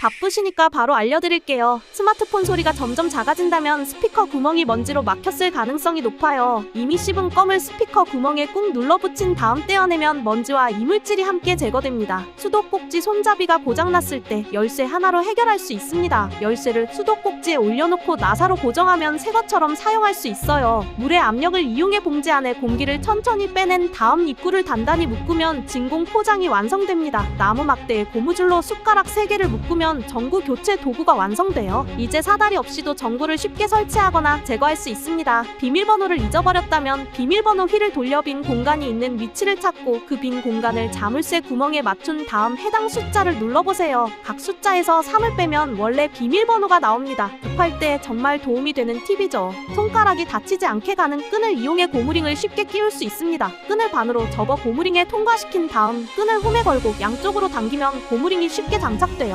바쁘시니까 바로 알려드릴게요. 스마트폰 소리가 점점 작아진다면 스피커 구멍이 먼지로 막혔을 가능성이 높아요. 이미 씹은 껌을 스피커 구멍에 꾹 눌러붙인 다음 떼어내면 먼지와 이물질이 함께 제거됩니다. 수도꼭지 손잡이가 고장났을 때 열쇠 하나로 해결할 수 있습니다. 열쇠를 수도꼭지에 올려놓고 나사로 고정하면 새 것처럼 사용할 수 있어요. 물의 압력을 이용해 봉지 안에 공기를 천천히 빼낸 다음 입구를 단단히 묶으면 진공 포장이 완성됩니다. 나무 막대에 고무줄로 숟가락 3개를 묶으면 전구 교체 도구가 완성돼요. 이제 사다리 없이도 전구를 쉽게 설치하거나 제거할 수 있습니다. 비밀번호를 잊어버렸다면 비밀번호 휠을 돌려 빈 공간이 있는 위치를 찾고 그 빈 공간을 자물쇠 구멍에 맞춘 다음 해당 숫자를 눌러보세요. 각 숫자에서 3을 빼면 원래 비밀번호가 나옵니다. 급할 때 정말 도움이 되는 팁이죠. 손가락이 다치지 않게 가는 끈을 이용해 고무링을 쉽게 끼울 수 있습니다. 끈을 반으로 접어 고무링에 통과시킨 다음 끈을 홈에 걸고 양쪽으로 당기면 고무링이 쉽게 장착돼요.